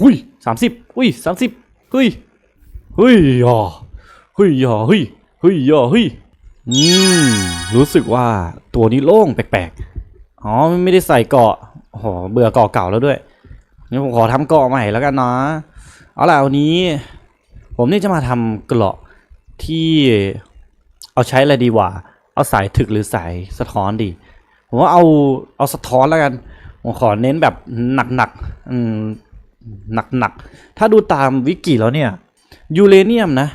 หุ้ยสามสิบหุ้ยสามสิบเฮ้ยเฮ้ยอ่อเฮ้ยอ่อเฮ้ยเฮ้ยอ่อเฮ้ยอืมรู้สึกว่าตัวนี้โล่งแปลกๆอ๋อไม่ได้ใส่เกาะโอ้โหเบื่อเกาะเก่าแล้วด้วยงั้นผมขอทำเกาะใหม่แล้วกันนะเอาล่ะวันนี้ ผมนี่จะมาทำเกราะที่เอาใช้อะไรดีวะเอาสายถึกหรือสายสะท้อนดี ผมว่าเอาเอาสะท้อนแล้วกัน ผมขอเน้นแบบหนักๆอืม หนักๆ ถ้าดูตามวิกิแล้วเนี่ย ยูเรเนียมนะ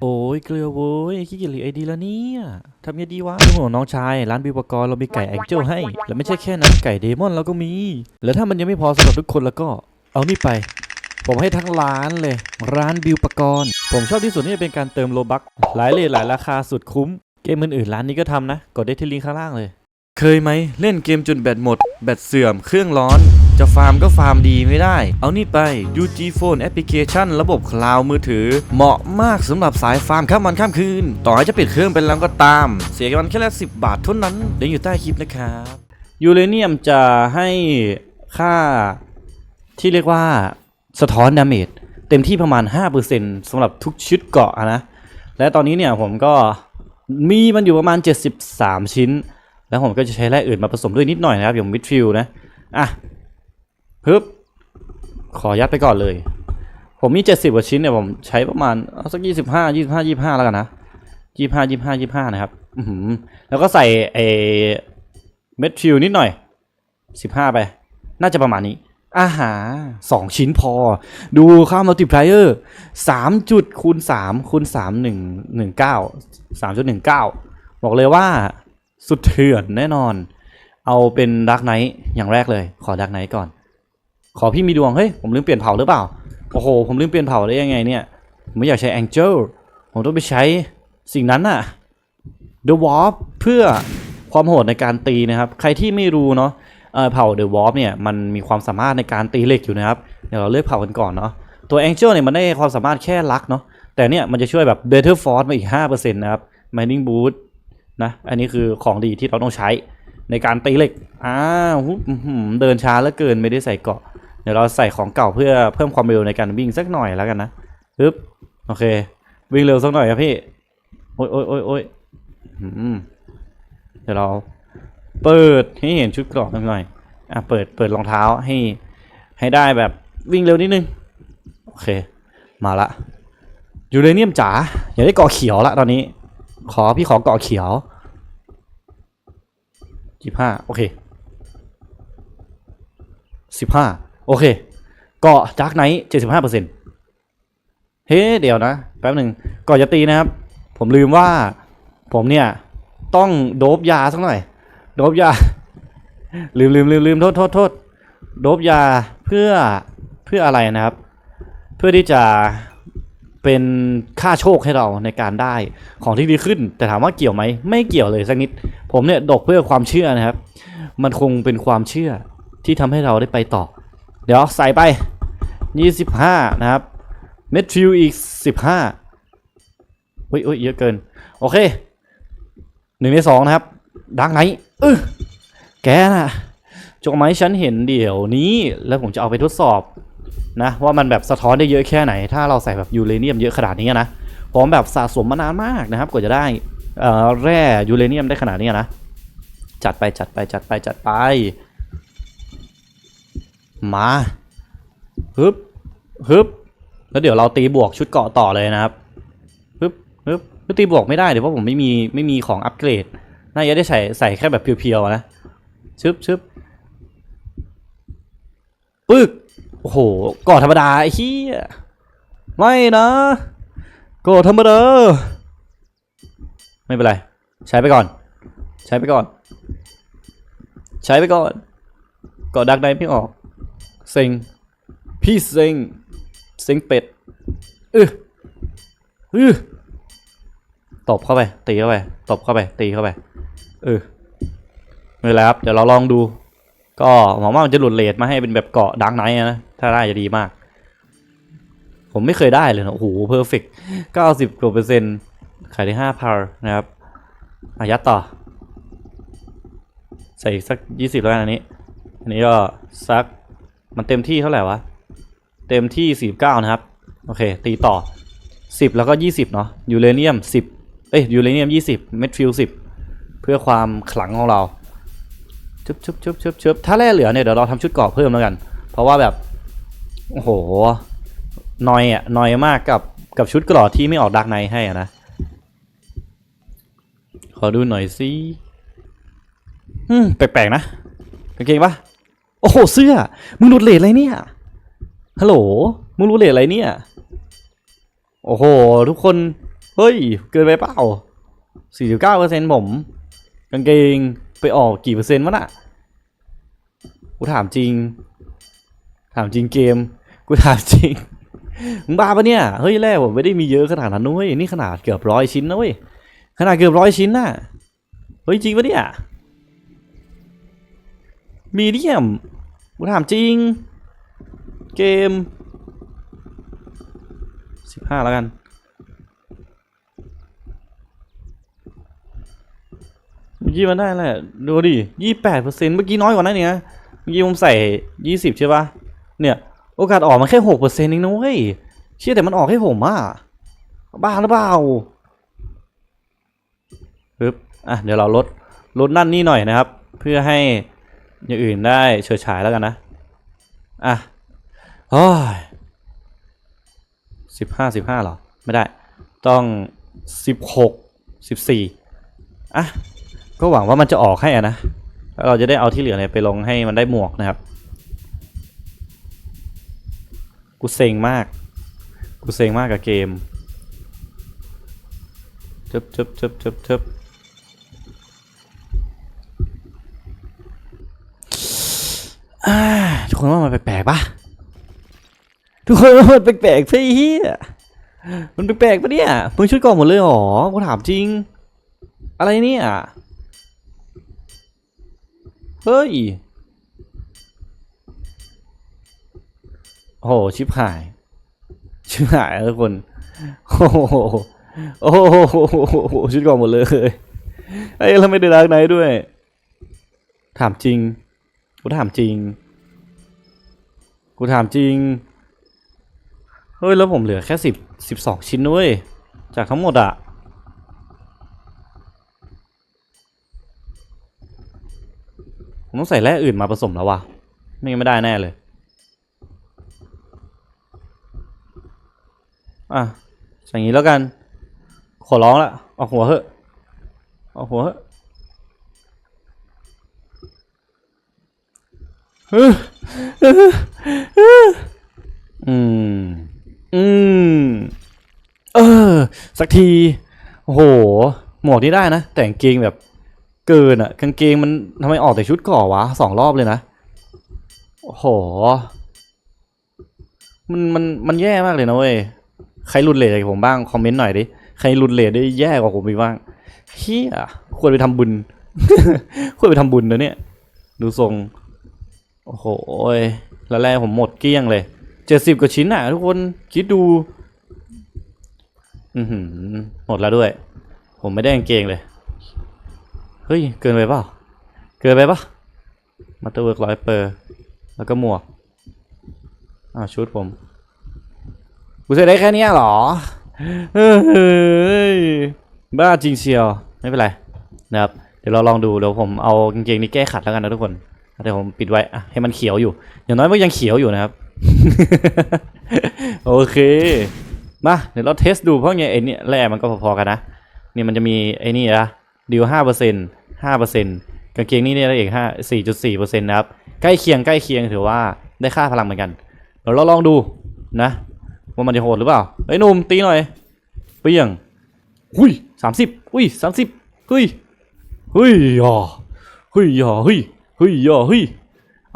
โอ้ยเกลือโว้ยขี้เกียจหลีไอดีแล้วเนี่ยทำยังดีวะเป็นห่วงน้องชาย ร้านบิวปกรณ์เรามีไก่แองเจิลให้ และไม่ใช่แค่นั้นไก่เดมอนเราก็มี แล้วถ้ามันยังไม่พอสำหรับทุกคนแล้วก็เอานี่ไป ผมให้ทั้งร้านเลย ร้านบิวปกรณ์ผมชอบที่สุดนี่เป็นการเติมโลบักหลายเลทหลายราคาสุดคุ้ม เกมอื่นๆร้านนี้ก็ทำนะ กดได้ที่ลิงก์ข้างล่างเลย เคยไหมเล่นเกมจนแบตหมด แบตเสื่อมเครื่องร้อน จะฟาร์มก็ฟาร์มดีไม่ได้ เอานี่ไป UG Phone Application ระบบคลาวด์มือถือ เหมาะมากสำหรับสายฟาร์มข้ามวันข้ามคืน ต่อให้จะปิดเครื่องไปแล้วก็ตาม เสียกันแค่ละสิบาทเท่านั้นเดี๋ยวอยู่ใต้คลิปนะครับยูเรเนียมจะให้ค่าที่เรียกว่าสะท้อนดาเมจเต็มที่ประมาณ 5%สำหรับทุกชุดเกาะอะนะ และตอนนี้เนี่ยผมก็มีมันอยู่ประมาณ 73 ชิ้น แล้วผมก็จะใช้แร่อื่นมาผสมด้วยนิดหน่อยนะครับ อย่างมิดฟิลนะ อะ ฮึบขอยัดไปก่อนเลย ผมมี70กว่าชิ้นเนี่ยผมใช้ประมาณเอายี่สัก25 25 25แล้วกันนะ25 25 25นะครับ อือหือแล้วก็ใส่ไอเม็ดฟิลนิดหน่อย15ไป น่าจะประมาณนี้ อาหารสองชิ้นพอ ดูค่ามัลติพลายเออร์สามจุดคูณสามคูณสามหนึ่งหนึ่งเก้าสามจุดหนึ่งเก้าบอกเลยว่าสุดเถื่อนแน่นอน เอาเป็นดักไนท์อย่างแรกเลย ขอดักไนท์ก่อน ขอพี่มีดวง เฮ้ย ผมลืมเปลี่ยนเผ่าหรือเปล่า โอ้โห ผมลืมเปลี่ยนเผ่าได้ยังไงเนี่ย ผมไม่อยากใช้แองเจิลผมต้องไปใช้สิ่งนั้นน่ะ The Warp เพื่อความโหดในการตีนะครับ ใครที่ไม่รู้เนาะเผ่าเดอะวอฟเนี่ยมันมีความสามารถในการตีเหล็กอยู่นะครับ เดี๋ยวเราเลือกเผ่ากันก่อนเนาะ ตัว Angel เนี่ยมันได้ความสามารถแค่ลักเนาะ แต่เนี่ยมันจะช่วยแบบ Better Force มาอีก5%นะครับ Mining Boot นะ อันนี้คือของดีที่เราต้องใช้ในการตีเหล็ก อ้าวเดินช้าเหลือเกินไม่ได้ใส่เกาะ เดี๋ยวเราใส่ของเก่าเพื่อเพิ่มความเร็วในการวิ่งสักหน่อยแล้วกันนะปึ๊บโอเค วิ่งเร็วสักหน่อยครับพี่ โอ้ยโอ้ยโอ้ยโอ้ยเดี๋ยวเราเปิดให้เห็นชุดเกราะหน่อยอะเปิดเปิดรองเท้าให้ให้ได้แบบวิ่งเร็วนิดนึง โอเค มาละยูเรเนียมจ๋าอย่าได้เกาะเขียวละตอนนี้ ขอพี่ขอเกาะเขียวสิบห้าโอเคสิบห้า โอเค เกาะจากไนท์เจ็ดสิบห้าเปอร์เซ็นต์เฮ้เดี๋ยวนะ แป๊บหนึ่งก่อนจะตีนะครับ ผมลืมว่าผมเนี่ย ต้องโดบยาสักหน่อย โดบยา ลืมลืมลืมลืมโทษโทษโทษโดบยาเพื่อเพื่ออะไรนะครับ เพื่อที่จะเป็นค่าโชคให้เราในการได้ของที่ดีขึ้น แต่ถามว่าเกี่ยวไหมไม่เกี่ยวเลยสักนิด ผมเนี่ยดกเพื่อความเชื่อนะครับ มันคงเป็นความเชื่อที่ทำให้เราได้ไปต่อ เดี๋ยวใส่ไป 25 นะครับเมทริวอีก 15เฮ้ยเฮ้ยเยอะเกิน โอเคหนึ่งในสองนะครับดังไหนเออแกน่ะจงมาให้ฉันเห็นเดี๋ยวนี้ แล้วผมจะเอาไปทดสอบนะว่ามันแบบสะท้อนได้เยอะแค่ไหน ถ้าเราใส่แบบยูเรเนียมเยอะขนาดนี้นะผมแบบสะสมมานานมากนะครับกว่าจะได้แร่ยูเรเนียมได้ขนาดนี้นะ จัดไปจัดไปจัดไปจัดไป มาฮึบฮึบแล้วเดี๋ยวเราตีบวกชุดเกาะต่อเลยนะครับฮึบฮึบฮึบตีบวกไม่ได้เดี๋ยวเพราะผมไม่มีไม่มีของอัปเกรดน่าจะได้ใส่ใส่แค่แบบเพียวๆนะชึบชึบปึ๊กโอ้โหก่อธรรมดาไอ้เหี้ยไม่นะก่อธรรมดาไม่เป็นไร ใช้ไปก่อน ใช้ไปก่อน ใช้ไปก่อนก่อดักได้ไม่ออก เซ็ง พี่เซ็ง เซ็งเป็ดเออเออตบเข้าไป ตีเข้าไป ตบเข้าไป ตีเข้าไป เออไม่เป็นไรครับ เดี๋ยวเราลองดู ก็หวังว่ามันจะหลุดเลทมาให้เป็นแบบเกาะดังไนนะ ถ้าได้จะดีมาก ผมไม่เคยได้เลยนะ โอ้โห เพอร์เฟกต์เก้าสิบกว่าเปอร์เซ็นต์ ขายได้ห้าพันนะครับอายัดต่อ ใส่อีกสักยี่สิบแล้วอันนี้ อันนี้ก็สัก มันเต็มที่เท่าไหร่วะ เต็มที่ 49 นะครับ โอเค ตีต่อ 10 แล้วก็ 20 เนาะยูเรเนียม 10 เอ้ยยูเรเนียม 20 เม็ดฟิล10 เพื่อความขลังของเราชึบชึบชึบชึบชึบถ้าแร่เหลือเนี่ยเดี๋ยวเราทำชุดเกราะเพิ่มแล้วกัน เพราะว่าแบบ โอ้โหนอยอะนอยมากกับกับชุดกราะที่ไม่ออกดักไนให้อะนะ ขอดูหน่อยสิแปลกๆนะกางเกงปะ โอ้โหเสื้อ มึงหลุดเลทอะไรเนี่ย ฮัลโหล มึงรู้เลทอะไรเนี่ย โอ้โห ทุกคน เฮ้ย เกินไปเปล่า49%ผม กางเกงไปออกกี่เปอร์เซ็นต์วะน่ะ กูถามจริง ถามจริงเกม กูถามจริง มึงบ้าปะเนี่ย เฮ้ยแรกผมไม่ได้มีเยอะขนาดนั้นนุ้ย นี่ขนาดเกือบร้อยชิ้นนะเว้ย ขนาดเกือบร้อยชิ้นน่ะ เฮ้ยจริงปะเนี่ย มีเดียมกูถามจริง เกมสิบห้าแล้วกันเมื่อกี้มันได้แหละดูดิยี่แปดเปอร์เซ็นต์เมื่อกี้น้อยกว่านั้นเนี่ยเมื่อกี้ผมใส่ยี่สิบใช่ปะเนี่ยโอกาสออกมันแค่หกเปอร์เซ็นต์เองนะเว้ยเชื่อแต่มันออกให้ผมอะบ้าหรือเปล่าปึ๊บอะเดี๋ยวเราลดลดนั่นนี่หน่อยนะครับ เพื่อให้ อย่างอื่นได้เฉิดฉายแล้วกันนะ อะโอ้ยสิบห้าสิบห้าหรอ ไม่ได้ ต้องสิบหกสิบสี่อะ ก็หวังว่ามันจะออกให้อะนะแล้วเราจะได้เอาที่เหลือเนี่ยไปลงให้มันได้หมวกนะครับ กูเซ็งมาก กูเซ็งมากกับเกมทึบทึบทึบ ทุกคนว่ามันแปลกๆปะทุกคนว่ามันแปลกๆพี่เฮียมันแปลกๆปะเนี่ยมึงชุดก่อนหมดเลยหรอกูถามจริง อะไรเนี่ยเฮ้ยโอ้โหชิบหาย ชิบหายทุกคนโอ้โหโอ้โหชุดก่อนหมดเลยไอ้ยแล้วไม่ได้ดักไหนด้วย ถามจริงกูถามจริง กูถามจริง เฮ้ย แล้วผมเหลือแค่สิบสิบสองชิ้นด้วยจากทั้งหมดอะผมต้องใส่แร่อื่นมาผสมแล้ววะไม่งั้นไม่ได้แน่เลย อะอย่างนี้แล้วกัน ขอร้องละเอาหัวเหอะเอาหัวเหอะเฮ้ย อืม อืม เออ สักที โอ้โห หมวกนี่ได้นะ แต่กางเกงแบบเกินอะกางเกงมันทำไมออกแต่ชุดก่อวะสองรอบเลยนะ โอ้โห มันมันมันแย่มากเลยนะเว้ย ใครรุนเลทกับผมบ้าง คอมเมนต์หน่อยดิ ใครรุนเลทได้แย่กว่าผมอีกบ้างเฮียควรไปทำบุญ ควรไปทำบุญนะเนี่ย ดูทรง โอ้โหย แล้วแรกผมหมดเกลี้ยงเลยเจ็ดสิบกว่าชิ้นอะทุกคนคิดดู อือหือหมดแล้วด้วย ผมไม่ได้กางเกงเลย เฮ้ย เกินไปเปล่า เกินไปปะมาเตอร์เวิร์กร้อยเปอร์ แล้วก็หมวกอ้าวชุดผมกูใส่ได้แค่นี้หรอเฮ้ยบ้าจริงเชียว ไม่เป็นไรนะครับ เดี๋ยวเราลองดู เดี๋ยวผมเอากางเกงนี้แก้ขัดแล้วกันนะทุกคน เดี๋ยวผมปิดไว้อะให้มันเขียวอยู่ อย่างน้อยมันยังเขียวอยู่นะครับ โอเค มาเดี๋ยวเราเทสดูเพราะไงไอ้นี่แร่มันก็พอๆกันนะ นี่มันจะมีไอ้นี่นะดิวห้าเปอร์เซ็นต์ห้าเปอร์เซ็นต์กางเกงนี่เนี่ยได้อีกห้าสี่จุดสี่เปอร์เซ็นต์นะครับ ใกล้เคียงใกล้เคียงถือว่าได้ค่าพลังเหมือนกันเดี๋ยวเราลองดูนะ ว่ามันจะโหดหรือเปล่าไอ้หนุ่มตีหน่อยเปี้ยงหุยสามสิบหุยสามสิบเฮ้ยเฮ้ยอ่อเฮ้ยอ่อเฮ้ย ฮ้ยอ่อเฮ้ย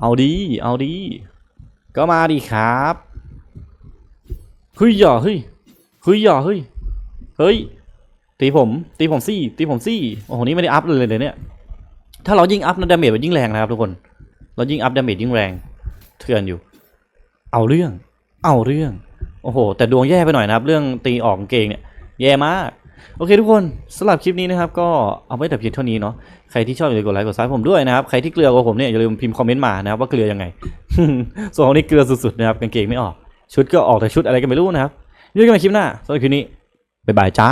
เอาดีเอาดีก็มาดีครับเฮ้ยอ่อเฮ้ยเฮ้ยอ่อเฮ้ยเฮ้ยตีผมตีผมซี่ตีผมซี่โอ้โหนี่ไม่ได้อัพเลยเลยเนี่ยถ้าเรายิ่งอัพนะดาเมจมันยิ่งแรงนะครับทุกคน เรายิ่งอัพดาเมจยิ่งแรงเถื่อนอยู่ เอาเรื่อง เอาเรื่อง โอ้โห แต่ดวงแย่ไปหน่อยนะครับ เรื่องตีออกเกงเนี่ย แย่มาก โอเคทุกคนสำหรับคลิปนี้นะครับก็เอาไว้แต่เพียงเท่านี้เนาะใครที่ชอบอย่าลืมกดไลค์กดซับผมด้วยนะครับใครที่เกลือกว่าผมเนี่ยอย่าลืมพิมพ์คอมเมนต์มานะครับว่าเกลือยังไง ส่วนของนี้เกลือสุดๆนะครับกางเกงไม่ออก ชุดก็ออกแต่ชุดอะไรกันไม่รู้นะครับเจอกันใหม่คลิปหน้าสำหรับคลิปนี้บ๊ายบายจ้า